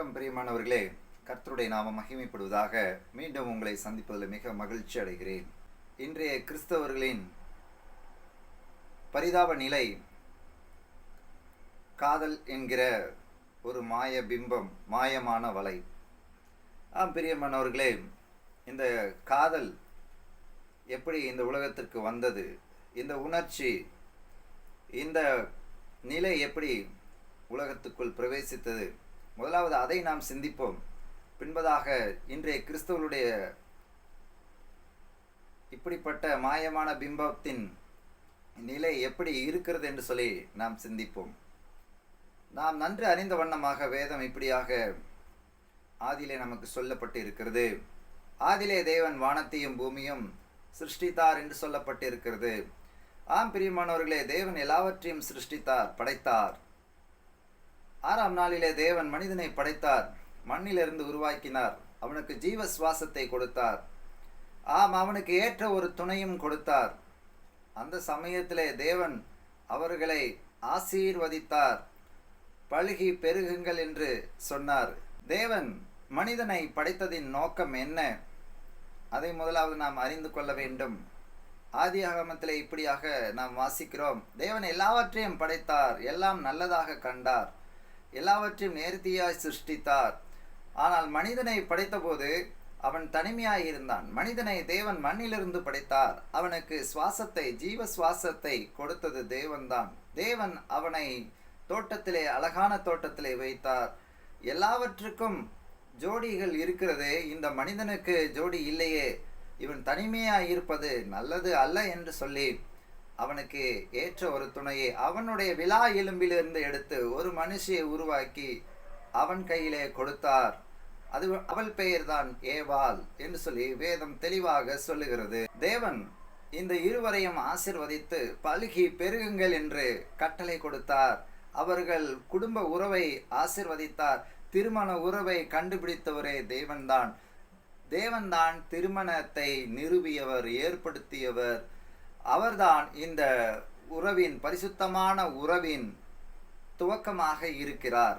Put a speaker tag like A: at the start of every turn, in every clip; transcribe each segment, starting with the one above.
A: வணக்கம் பிரியமானவர்களே. கர்த்தருடைய நாமம் மகிமைப்படுவதாக மீண்டும் உங்களை சந்திப்பதில் மிக மகிழ்ச்சி அடைகிறேன். இன்றைய கிறிஸ்தவர்களின் பரிதாப நிலை காதல் என்கிற ஒரு மாய பிம்பம் மாயமான வலை. ஆம் பிரியமானவர்களே இந்த காதல் எப்படி இந்த உலகத்திற்கு வந்தது? இந்த உணர்ச்சி இந்த நிலை எப்படி உலகத்துக்குள் பிரவேசித்தது? முதலாவது அதை நாம் சிந்திப்போம். பின்பதாக இன்றைய கிறிஸ்தவர்களுடைய இப்படிப்பட்ட மாயமான பிம்பத்தின் நிலை எப்படி இருக்கிறது என்று சொல்லி நாம் சிந்திப்போம். நாம் நன்று அறிந்த வண்ணமாக வேதம் இப்படியாக ஆதிலே நமக்கு சொல்லப்பட்டு இருக்கிறது ஆதிலே தேவன் வானத்தையும் பூமியும் சிருஷ்டித்தார் என்று சொல்லப்பட்டு இருக்கிறது ஆம் பிரியமானவர்களே தேவன் எல்லாவற்றையும் சிருஷ்டித்தார் படைத்தார். ஆறாம் நாளிலே தேவன் மனிதனை படைத்தார். மண்ணிலிருந்து உருவாக்கினார். அவனுக்கு ஜீவ சுவாசத்தை கொடுத்தார். ஆம் அவனுக்கு ஏற்ற ஒரு துணையும் கொடுத்தார். அந்த சமயத்திலே தேவன் அவர்களை ஆசீர்வதித்தார். பழுகி பெருகுங்கள் என்று சொன்னார். தேவன் மனிதனை படைத்ததின் நோக்கம் என்ன? அதை முதலாவது நாம் அறிந்து கொள்ள வேண்டும். ஆதி ஆகமத்தில் இப்படியாக நாம் வாசிக்கிறோம். தேவன் எல்லாவற்றையும் படைத்தார். எல்லாம் நல்லதாக கண்டார். எல்லாவற்றையும் நேர்த்தியாய் சிருஷ்டித்தார். ஆனால் மனிதனை படைத்தபோது அவன் தனிமையாக இருந்தான். மனிதனை தேவன் மண்ணிலிருந்து படைத்தார். அவனுக்கு சுவாசத்தை ஜீவ சுவாசத்தை கொடுத்தது தேவன்தான். தேவன் அவனை தோட்டத்திலே அழகான தோட்டத்திலே வைத்தார். எல்லாவற்றுக்கும் ஜோடிகள் இருக்கிறது இந்த மனிதனுக்கு ஜோடி இல்லையே. இவன் தனிமையாக இருப்பது நல்லது அல்ல என்று சொல்லி அவனுக்கு ஏற்ற ஒரு துணையை அவனுடைய விழா எலும்பிலிருந்து எடுத்து ஒரு மனுஷியை உருவாக்கி அவன் கையிலே கொடுத்தார். அது அவள் பெயர்தான் ஏவாள் என்று சொல்லி வேதம் தெளிவாக சொல்லுகிறது. தேவன் இந்த இருவரையும் ஆசிர்வதித்து பழுகி பெருகுங்கள் என்று கட்டளை கொடுத்தார். அவர்கள் குடும்ப உறவை ஆசிர்வதித்தார். திருமண உறவை கண்டுபிடித்தவரே தேவன்தான். தேவன்தான் திருமணத்தை நிறுவியவர் ஏற்படுத்தியவர். அவர்தான் இந்த உறவின் பரிசுத்தமான உறவின் துவக்கமாக இருக்கிறார்.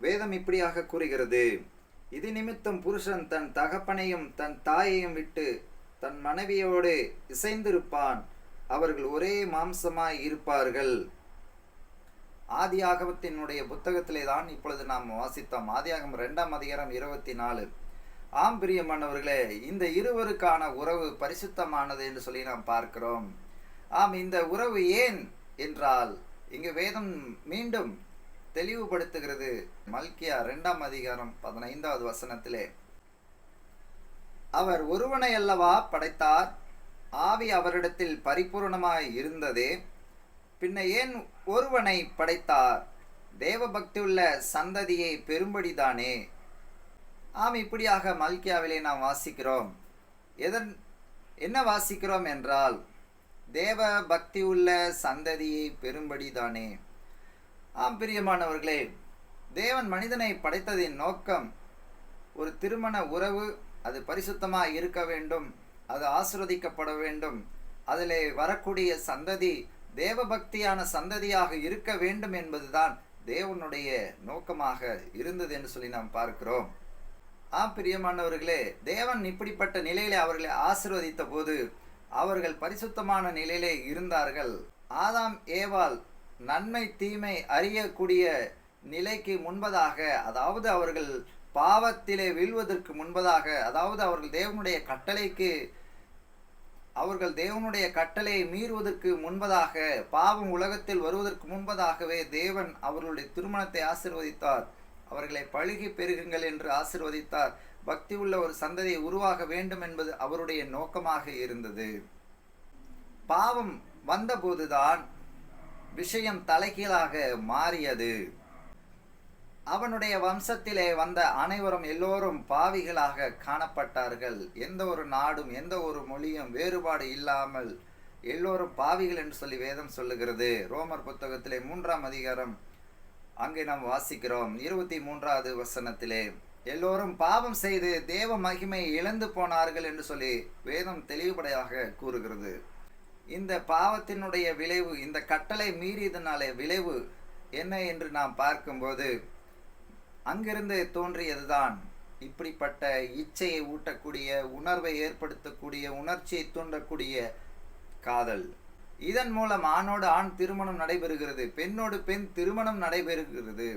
A: வேதம் இப்படியாக கூறுகிறது. இது நிமித்தம் புருஷன் தன் தகப்பனையும் தன் தாயையும் விட்டு தன் மனைவியோடு இசைந்திருப்பான். அவர்கள் ஒரே மாம்சமாய் இருப்பார்கள். ஆதியாகமத்தினுடைய புத்தகத்திலே தான் இப்பொழுது நாம் வாசித்தோம். ஆதியாகமம் ரெண்டாம் அதிகாரம் இருபத்தி நாலு. ஆம் பிரியமானவர்களே இந்த இருவருக்கான உறவு பரிசுத்தமானது என்று சொல்லி நாம் பார்க்கிறோம். ஆம் இந்த உறவு ஏன் என்றால் இங்கு வேதம் மீண்டும் தெளிவுபடுத்துகிறது. மல்கியா ரெண்டாம் அதிகாரம் பதினைந்தாவது வசனத்திலே அவர் ஒருவனை அல்லவா படைத்தார்? ஆவி அவரிடத்தில் பரிபூர்ணமாய் இருந்ததே. பின்ன ஏன் ஒருவனை படைத்தார்? தேவபக்தியுள்ள சந்ததியை பெரும்படிதானே ஆம் இப்படியாக மல்கியாவிலே நாம் வாசிக்கிறோம். எதன் என்ன வாசிக்கிறோம் என்றால் தேவ பக்தி உள்ள சந்ததியை பெரும்படிதானே ஆம் பிரியமானவர்களே தேவன் மனிதனை படைத்ததின் நோக்கம் ஒரு திருமண உறவு அது பரிசுத்தமாக இருக்க வேண்டும் அது ஆசிர்வதிக்கப்பட வேண்டும். அதிலே வரக்கூடிய சந்ததி தேவபக்தியான சந்ததியாக இருக்க வேண்டும் என்பதுதான் தேவனுடைய நோக்கமாக இருந்தது என்று சொல்லி நாம் பார்க்கிறோம். ஆ பிரியமானவர்களே தேவன் இப்படிப்பட்ட நிலையிலே அவர்களை ஆசிர்வதித்த போது அவர்கள் பரிசுத்தமான நிலையிலே இருந்தார்கள். ஆதாம் ஏவால் நன்மை தீமை அறியக்கூடிய நிலைக்கு முன்பதாக அதாவது அவர்கள் பாவத்திலே வீழ்வதற்கு முன்பதாக அதாவது அவர்கள் தேவனுடைய கட்டளைக்கு அவர்கள் தேவனுடைய கட்டளையை மீறுவதற்கு முன்பதாக பாவம் உலகத்தில் வருவதற்கு முன்பதாகவே தேவன் அவர்களுடைய திருமணத்தை ஆசிர்வதித்தார். அவர்களை பழுகி பெருகுங்கள் என்று ஆசிர்வதித்தார். பக்தி உள்ள ஒரு சந்ததியை உருவாக வேண்டும் என்பது அவருடைய நோக்கமாக இருந்தது. பாவம் வந்தபோதுதான் விஷயம் தலைகீழாக மாறியது. அவனுடைய வம்சத்திலே வந்த அனைவரும் எல்லோரும் பாவிகளாக காணப்பட்டார்கள். எந்த ஒரு நாடும் எந்த ஒரு மொழியும் வேறுபாடு இல்லாமல் எல்லோரும் பாவிகள் என்று சொல்லி வேதம் சொல்லுகிறது. ரோமர் புத்தகத்திலே மூன்றாம் அதிகாரம் அங்கே நாம் வாசிக்கிறோம். இருபத்தி மூன்றாவது வசனத்திலே எல்லோரும் பாவம் செய்து தேவ மகிமையை இழந்து போனார்கள் என்று சொல்லி வேதம் தெளிவுபடையாக கூறுகிறது. இந்த பாவத்தினுடைய விளைவு இந்த கட்டளை மீறியதனாலே விளைவு என்ன என்று நாம் பார்க்கும்போது அங்கிருந்து தோன்றியதுதான். இப்படிப்பட்ட இச்சையை ஊட்டக்கூடிய உணர்வை ஏற்படுத்தக்கூடிய உணர்ச்சியை தூண்டக்கூடிய காதல். இதன் மூலம் ஆணோடு ஆண் திருமணம் நடைபெறுகிறது பெண்ணோடு பெண் திருமணம் நடைபெறுகிறது.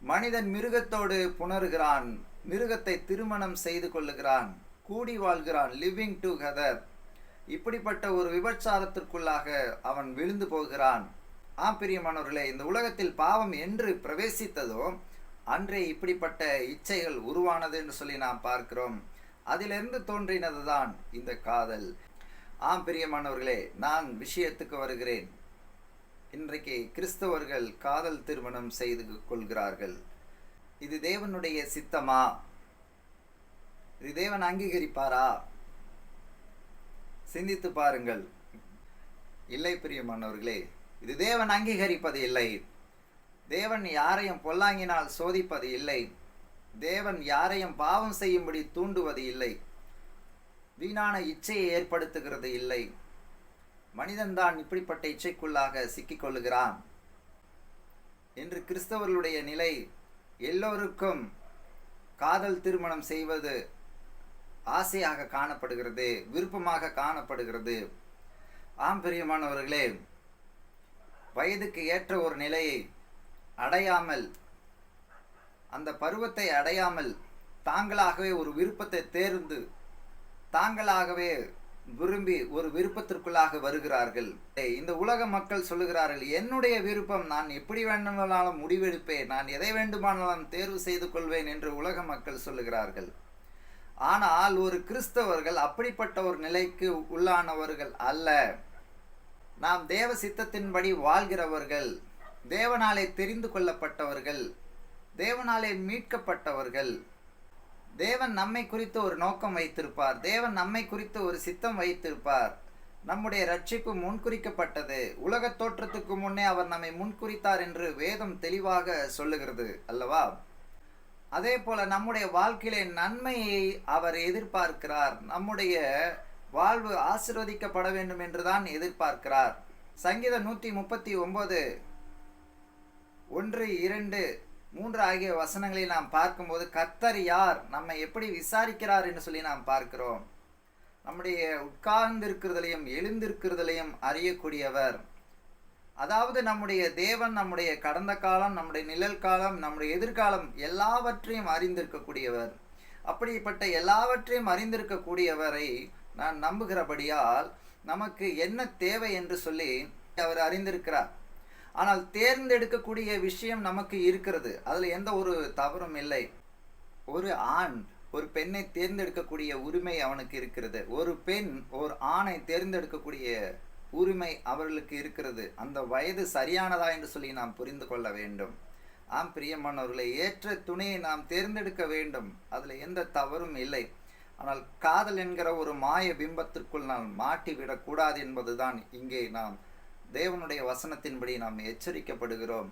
A: மனிதன் மிருகத்தோடு புணர்கிறான் மிருகத்தை திருமணம் செய்து கொள்ளுகிறான் கூடி வாழ்கிறான் லிவிங் டுகெதர் இப்படிப்பட்ட ஒரு விபச்சாரத்திற்குள்ளாக அவன் விழுந்து போகிறான். ஆம் பிரியமானவர்களே இந்த உலகத்தில் பாவம் என்று பிரவேசித்ததோ அன்றே இப்படிப்பட்ட இச்சைகள் உருவானது என்று சொல்லி நாம் பார்க்கிறோம். அதிலிருந்து தோன்றினதுதான் இந்த காதல். ஆம் பிரியமானவர்களே நான் விஷயத்துக்கு வருகிறேன். இன்றைக்கு கிறிஸ்தவர்கள் காதல் திருமணம் செய்து கொள்கிறார்கள். இது தேவனுடைய சித்தமா? இது தேவன் அங்கீகரிப்பாரா? சிந்தித்து பாருங்கள். இல்லை பிரியமானவர்களே இது தேவன் அங்கீகரிப்பது இல்லை. தேவன் யாரையும் பொல்லாங்கினால் சோதிப்பது இல்லை. தேவன் யாரையும் பாவம் செய்யும்படி தூண்டுவது இல்லை. வீணான இச்சையை ஏற்படுத்துகிறது இல்லை. மனிதன்தான் இப்படிப்பட்ட இச்சைக்குள்ளாக சிக்கிக்கொள்ளுகிறான். என்று கிறிஸ்தவர்களுடைய நிலை எல்லோருக்கும் காதல் திருமணம் செய்வது ஆசையாக காணப்படுகிறது விருப்பமாக காணப்படுகிறது. ஆம் பிரியமானவர்களே வயதுக்கு ஏற்ற ஒரு நிலையை அடையாமல் அந்த பருவத்தை அடையாமல் தாங்களாகவே ஒரு விருப்பத்தை தேர்ந்து தாங்களாகவே விரும்பி ஒரு விருப்பத்திற்குள்ளாக வருகிறார்கள். இந்த உலக மக்கள் சொல்லுகிறார்கள் என்னுடைய விருப்பம் நான் எப்படி வேண்டுமானாலும் முடிவெடுப்பேன் நான் எதை வேண்டுமானாலும் தேர்வு செய்து கொள்வேன் என்று உலக மக்கள் சொல்லுகிறார்கள். ஆனால் ஒரு கிறிஸ்தவர்கள் அப்படிப்பட்ட ஒரு நிலைக்கு உள்ளானவர்கள் அல்ல. நாம் தேவ சித்தத்தின்படி வாழ்கிறவர்கள் தேவனாலே தெரிந்து கொள்ளப்பட்டவர்கள் தேவனாலே மீட்கப்பட்டவர்கள். தேவன் நம்மை குறித்து ஒரு நோக்கம் வைத்திருப்பார். தேவன் நம்மை குறித்து ஒரு சித்தம் வைத்திருப்பார். நம்முடைய ரட்சிப்பு முன்குறிக்கப்பட்டது. உலக தோற்றத்துக்கு முன்னே அவர் நம்மை முன்குறித்தார் என்று வேதம் தெளிவாக சொல்லுகிறது அல்லவா? அதே போல நம்முடைய வாழ்க்கையிலே நன்மையை அவர் எதிர்பார்க்கிறார். நம்முடைய வாழ்வு ஆசிர்வதிக்கப்பட வேண்டும் என்றுதான் எதிர்பார்க்கிறார். சங்கீதம் நூற்றி முப்பத்தி ஒன்பது ஒன்று இரண்டு. மூன்று ஆகிய வசனங்களை நாம் பார்க்கும்போது கர்த்தர் யார்? நம்மை எப்படி விசாரிக்கிறார் என்று சொல்லி நாம் பார்க்கிறோம். நம்முடைய உட்கார்ந்திருக்கிறதுலையும் எழுந்திருக்கிறதுலையும் அறியக்கூடியவர். அதாவது நம்முடைய தேவன் நம்முடைய கடந்த காலம் நம்முடைய நிழல் காலம் நம்முடைய எதிர்காலம் எல்லாவற்றையும் அறிந்திருக்கக்கூடியவர். அப்படிப்பட்ட எல்லாவற்றையும் அறிந்திருக்கக்கூடியவரை நான் நம்புகிறபடியால் நமக்கு என்ன தேவை என்று சொல்லி அவர் அறிந்திருக்கிறார். ஆனால் தேர்ந்தெடுக்கக்கூடிய விஷயம் நமக்கு இருக்கிறது. அதில் எந்த ஒரு தவறும் இல்லை. ஒரு ஆண் ஒரு பெண்ணை தேர்ந்தெடுக்கக்கூடிய உரிமை அவனுக்கு இருக்கிறது. ஒரு பெண் ஒரு ஆணை தேர்ந்தெடுக்கக்கூடிய உரிமை அவர்களுக்கு இருக்கிறது. அந்த வயது சரியானதா என்று சொல்லி நாம் புரிந்து கொள்ள வேண்டும். ஆம் பிரியமானவர்களை ஏற்ற துணையை நாம் தேர்ந்தெடுக்க வேண்டும். அதில் எந்த தவறும் இல்லை. ஆனால் காதல் என்கிற ஒரு மாய பிம்பத்திற்குள் நாம் மாட்டிவிடக்கூடாது என்பதுதான் இங்கே நாம் தேவனுடைய வசனத்தின்படி நாம் எச்சரிக்கப்படுகிறோம்.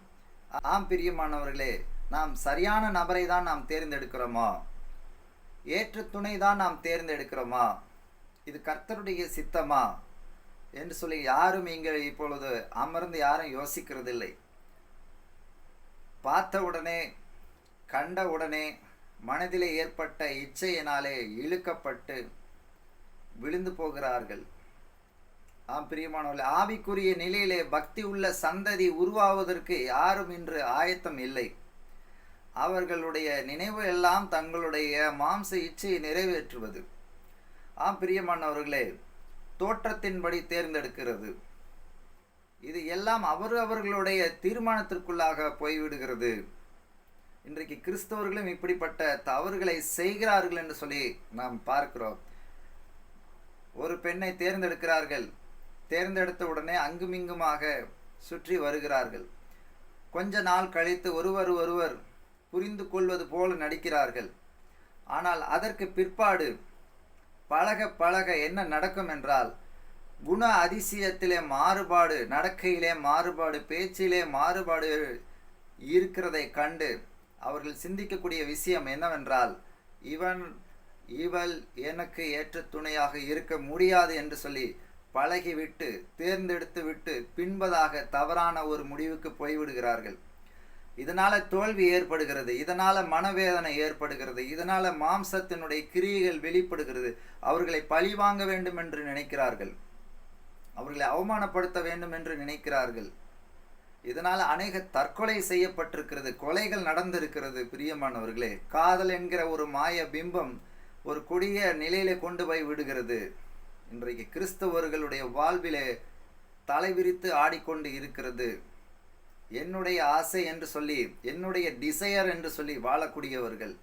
A: ஆம் பிரியமானவர்களே நாம் சரியான நபரை தான் நாம் தேர்ந்தெடுக்கிறோமா? ஏற்ற துணை தான் நாம் தேர்ந்தெடுக்கிறோமா? இது கர்த்தருடைய சித்தமா? என்று சொல்லி யாரும் இங்கே இப்பொழுது அமர்ந்து யாரும் யோசிக்கிறதில்லை. பார்த்த உடனே கண்ட உடனே மனதிலே ஏற்பட்ட இச்சையினாலே இழுக்கப்பட்டு விழுந்து போகிறார்கள். பிரியமானவர்களே ஆவிக்குரிய நிலையிலே பக்தி உள்ள சந்ததி உருவாவதற்கு யாரும் இன்று ஆயத்தம் இல்லை. அவர்களுடைய நினைவு எல்லாம் தங்களுடைய மாம்ச இச்சையை நிறைவேற்றுவது. ஆம் பிரியமானவர்களே தோற்றத்தின்படி தேர்ந்தெடுக்கிறது. இது எல்லாம் அவர் அவர்களுடைய தீர்மானத்திற்குள்ளாக போய்விடுகிறது. இன்றைக்கு கிறிஸ்தவர்களும் இப்படிப்பட்ட தவறுகளை செய்கிறார்கள் என்று சொல்லி நாம் பார்க்கிறோம். ஒரு பெண்ணை தேர்ந்தெடுக்கிறார்கள். தேர்ந்தெடுத்த உடனே அங்குமிங்குமாக சுற்றி வருகிறார்கள். கொஞ்ச நாள் கழித்து ஒருவர் ஒருவர் புரிந்து கொள்வது போல நடிக்கிறார்கள். ஆனால் அதற்கு பிற்பாடு பழக பழக என்ன நடக்கும் என்றால் குண அதிசயத்திலே மாறுபாடு நடக்கையிலே மாறுபாடு பேச்சிலே மாறுபாடு இருக்கிறதை கண்டு அவர்கள் சிந்திக்கக்கூடிய விஷயம் என்னவென்றால் இவன் இவள் எனக்கு ஏற்ற துணையாக இருக்க முடியாது என்று சொல்லி பழகிவிட்டு தேர்ந்தெடுத்து விட்டு பின்பதாக தவறான ஒரு முடிவுக்கு போய்விடுகிறார்கள். இதனால தோல்வி ஏற்படுகிறது இதனால மனவேதனை ஏற்படுகிறது இதனால மாம்சத்தினுடைய கிரியைகள் வெளிப்படுகிறது. அவர்களை பழி வாங்க வேண்டும் என்று நினைக்கிறார்கள். அவர்களை அவமானப்படுத்த வேண்டும் என்று நினைக்கிறார்கள். இதனால் அநேக தற்கொலை செய்யப்பட்டிருக்கிறது கொலைகள் நடந்திருக்கிறது. பிரியமானவர்களே காதல் என்கிற ஒரு மாய பிம்பம் ஒரு கொடிய நிலையில கொண்டு போய் விடுகிறது. இன்றைக்கு கிறிஸ்தவர்களுடைய வாழ்விலே தலைவிரித்து ஆடிக்கொண்டு இருக்கிறது. என்னுடைய ஆசை என்று சொல்லி என்னுடைய டிசையர் என்று சொல்லி வாழக்கூடியவர்கள்.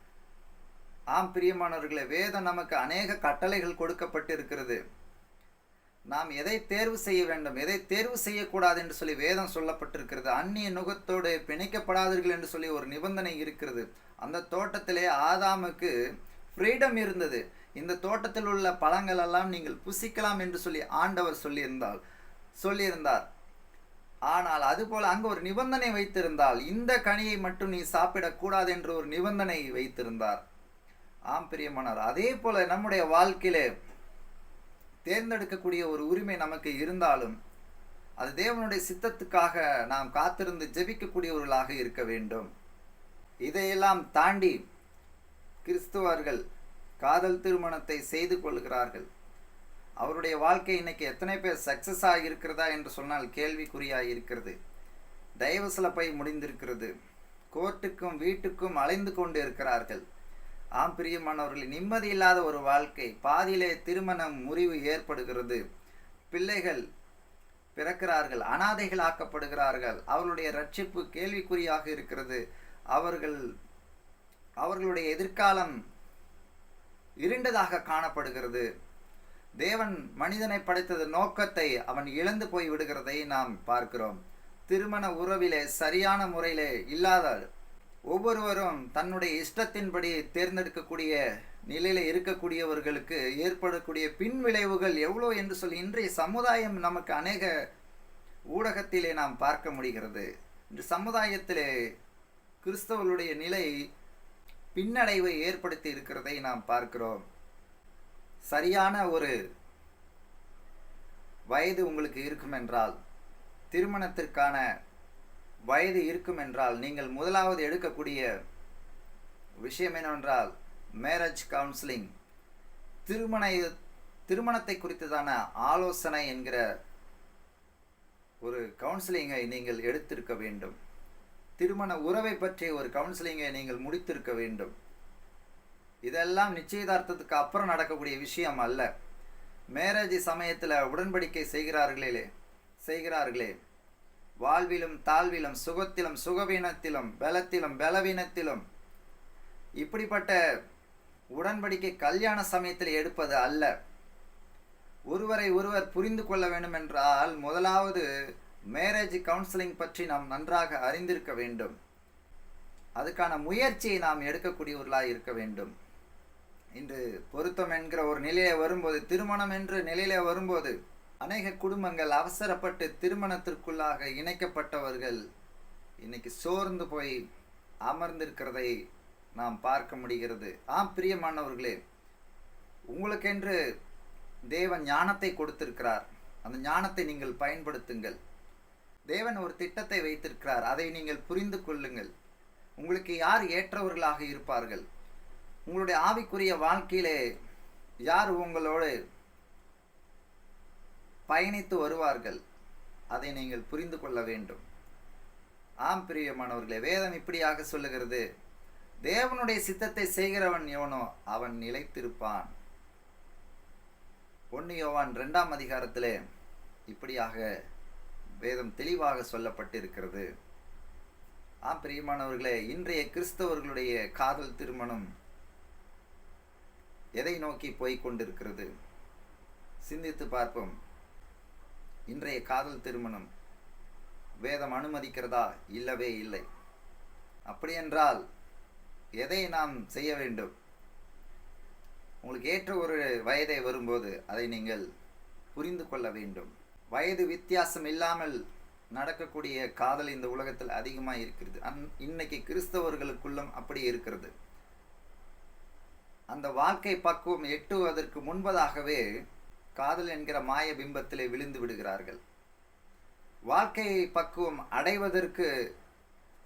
A: ஆம் பிரியமானவர்களே வேதம் நமக்கு அநேக கட்டளைகள் கொடுக்கப்பட்டிருக்கிறது. நாம் எதை தேர்வு செய்ய வேண்டும் எதை தேர்வு செய்யக்கூடாது என்று சொல்லி வேதம் சொல்லப்பட்டிருக்கிறது. அந்நிய நுகத்தோடு பிணைக்கப்படாதீர்கள் என்று சொல்லி ஒரு நிபந்தனை இருக்கிறது. அந்த தோட்டத்திலே ஆதாமுக்கு ஃப்ரீடம் இருந்தது. இந்த தோட்டத்தில் உள்ள பழங்கள் எல்லாம் நீங்கள் புசிக்கலாம் என்று சொல்லி ஆண்டவர் சொல்லியிருந்தால் சொல்லியிருந்தார். ஆனால் அதுபோல் அங்கு ஒரு நிபந்தனை வைத்திருந்தால் இந்த கனியை மட்டும் நீ சாப்பிடக்கூடாது என்று ஒரு நிபந்தனை வைத்திருந்தார். ஆம் பிரியமானார். அதே போல நம்முடைய வாழ்க்கையிலே தேர்ந்தெடுக்கக்கூடிய ஒரு உரிமை நமக்கு இருந்தாலும் அது தேவனுடைய சித்தத்துக்காக நாம் காத்திருந்து ஜெபிக்கக்கூடியவர்களாக இருக்க வேண்டும். இதையெல்லாம் தாண்டி கிறிஸ்துவர்கள் காதல் திருமணத்தை செய்து கொள்கிறார்கள். அவருடைய வாழ்க்கை இன்னைக்கு எத்தனை பேர் சக்சஸ் ஆகியிருக்கிறதா என்று சொன்னால் கேள்விக்குறியாக இருக்கிறது டைவர்ஸில் போய் முடிந்திருக்கிறது. கோர்ட்டுக்கும் வீட்டுக்கும் அலைந்து கொண்டு இருக்கிறார்கள். ஆம் பிரியமானவர்கள் நிம்மதி இல்லாத ஒரு வாழ்க்கை பாதியிலே திருமணம் முறிவு ஏற்படுகிறது. பிள்ளைகள் பிறக்கிறார்கள் அனாதைகள் ஆக்கப்படுகிறார்கள். அவர்களுடைய ரட்சிப்பு கேள்விக்குறியாக இருக்கிறது. அவர்கள் அவர்களுடைய எதிர்காலம் இருண்டதாக காணப்படுகிறது. தேவன் மனிதனை படைத்தது நோக்கத்தை அவன் இழந்து போய் விடுகிறதை நாம் பார்க்கிறோம். திருமண உறவிலே சரியான முறையிலே இல்லாத ஒவ்வொருவரும் தன்னுடைய இஷ்டத்தின்படி தேர்ந்தெடுக்கக்கூடிய நிலையில இருக்கக்கூடியவர்களுக்கு ஏற்படக்கூடிய பின் விளைவுகள் எவ்வளோ என்று சொல்லி இன்றைய சமுதாயம் நமக்கு அநேக ஊடகத்திலே நாம் பார்க்க முடிகிறது. இன்று சமுதாயத்திலே கிறிஸ்தவர்களுடைய நிலை பின்னடைவை ஏற்படுத்தி இருக்கிறதை நாம் பார்க்கிறோம். சரியான ஒரு வயது உங்களுக்கு இருக்கும் என்றால் திருமணத்திற்கான வயது இருக்கும் என்றால் நீங்கள் முதலாவது எடுக்கக்கூடிய விஷயம் என்னவென்றால் மேரேஜ் கவுன்சிலிங் திருமண திருமணத்தை குறித்ததான ஆலோசனை என்கிற ஒரு கவுன்சிலிங்கை நீங்கள் எடுத்திருக்க வேண்டும். திருமண உறவை பற்றிய ஒரு கவுன்சிலிங்கை நீங்கள் முடித்திருக்க வேண்டும். இதெல்லாம் நிச்சயதார்த்தத்துக்கு அப்புறம் நடக்கக்கூடிய விஷயம் அல்ல. மேரேஜ் சமயத்தில் உடன்படிக்கை செய்கிறார்களே செய்கிறார்களே. வாழ்விலும் தாழ்விலும் சுகத்திலும் சுகவீனத்திலும் பலத்திலும் பலவீனத்திலும். இப்படிப்பட்ட உடன்படிக்கை கல்யாண சமயத்தில் எடுப்பது அல்ல. ஒருவரை ஒருவர் புரிந்து கொள்ள வேண்டும் என்றால் முதலாவது மேரேஜ் கவுன்சிலிங் பற்றி நாம் நன்றாக அறிந்திருக்க வேண்டும். அதுக்கான முயற்சியை நாம் எடுக்கக்கூடியவர்களாக இருக்க வேண்டும். இன்று பொருத்தம் என்கிற ஒரு நிலையை வரும்போது திருமணம் என்ற நிலையில வரும்போது அநேக குடும்பங்கள் அவசரப்பட்டு திருமணத்திற்குள்ளாக இணைக்கப்பட்டவர்கள் இன்னைக்கு சோர்ந்து போய் அமர்ந்திருக்கிறதை நாம் பார்க்க முடிகிறது. ஆம் பிரியமானவர்களே உங்களுக்கென்று தேவன் ஞானத்தை கொடுத்திருக்கிறார். அந்த ஞானத்தை நீங்கள் பயன்படுத்துங்கள். தேவன் ஒரு திட்டத்தை வைத்திருக்கிறார். அதை நீங்கள் புரிந்து கொள்ளுங்கள். உங்களுக்கு யார் ஏற்றவர்களாக இருப்பார்கள்? உங்களுடைய ஆவிக்குரிய வாழ்க்கையிலே யார் உங்களோடு பயணித்து வருவார்கள்? அதை நீங்கள் புரிந்து கொள்ள வேண்டும். ஆம் பிரியமானவர்களே வேதம் இப்படியாக சொல்லுகிறது. தேவனுடைய சித்தத்தை செய்கிறவன் எவனோ அவன் நிலைத்திருப்பான். ஒன்னு யோவான் ரெண்டாம் அதிகாரத்திலே இப்படியாக வேதம் தெளிவாக சொல்லப்பட்டிருக்கிறது. ஆ பிரியமானவர்களே இன்றைய கிறிஸ்தவர்களுடைய காதல் திருமணம் எதை நோக்கி போய்கொண்டிருக்கிறது சிந்தித்து பார்ப்போம். இன்றைய காதல் திருமணம் வேதம் அனுமதிக்கிறதா? இல்லவே இல்லை. அப்படியென்றால் எதை நாம் செய்ய வேண்டும்? உங்களுக்கு ஏற்ற ஒரு வயதை வரும்போது அதை நீங்கள் புரிந்து கொள்ள வேண்டும். வயது வித்தியாசம் இல்லாமல் நடக்கக்கூடிய காதல் இந்த உலகத்தில் அதிகமாக இருக்கிறது. அந் இன்னைக்கு கிறிஸ்தவர்களுக்குள்ளும் அப்படி இருக்கிறது. அந்த வாழ்க்கை பக்குவம் எட்டுவதற்கு முன்பதாகவே காதல் என்கிற மாய பிம்பத்திலே விழுந்து விடுகிறார்கள். வாழ்க்கை பக்குவம் அடைவதற்கு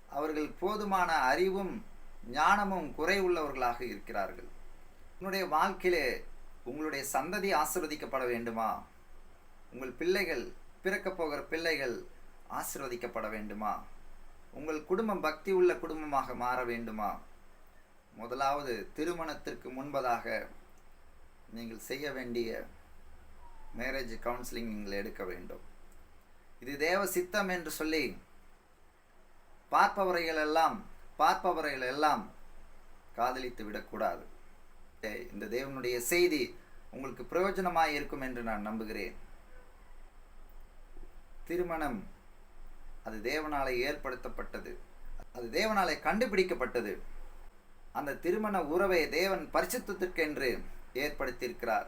A: அவர்கள் போதுமான அறிவும் ஞானமும் குறைவுள்ளவர்களாக இருக்கிறார்கள். உன்னுடைய வாழ்க்கையிலே உங்களுடைய சந்ததி ஆசிர்வதிக்கப்பட வேண்டுமா? உங்கள் பிள்ளைகள் பிறக்கப் போகிற பிள்ளைகள் ஆசிர்வதிக்கப்பட வேண்டுமா? உங்கள் குடும்பம் பக்தி உள்ள குடும்பமாக மாற வேண்டுமா? முதலாவது திருமணத்திற்கு முன்பதாக நீங்கள் செய்ய வேண்டிய மேரேஜ் கவுன்சிலிங் நீங்கள் எடுக்க வேண்டும். இது தேவ சித்தம் என்று சொல்லி பார்ப்பவரைகள் எல்லாம் பார்ப்பவரைகள் எல்லாம் காதலித்து விடக்கூடாது. இந்த தேவனுடைய செய்தி உங்களுக்கு பிரயோஜனமாக இருக்கும் என்று நான் நம்புகிறேன். திருமணம். அது தேவனாலே ஏற்படுத்தப்பட்டது. அது தேவனாலே கண்டுபிடிக்கப்பட்டது. அந்த திருமண உறவை தேவன் பரிசுத்திற்கென்று ஏற்படுத்தியிருக்கிறார்.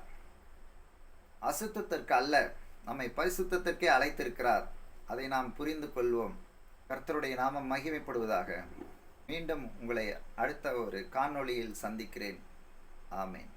A: அசுத்தத்திற்கு அல்ல நம்மை பரிசுத்தத்திற்கே அழைத்திருக்கிறார். அதை நாம் புரிந்து கொள்வோம். கர்த்தருடைய நாமம் மகிமைப்படுவதாக. மீண்டும் உங்களை அடுத்த ஒரு காணொளியில் சந்திக்கிறேன். ஆமேன்.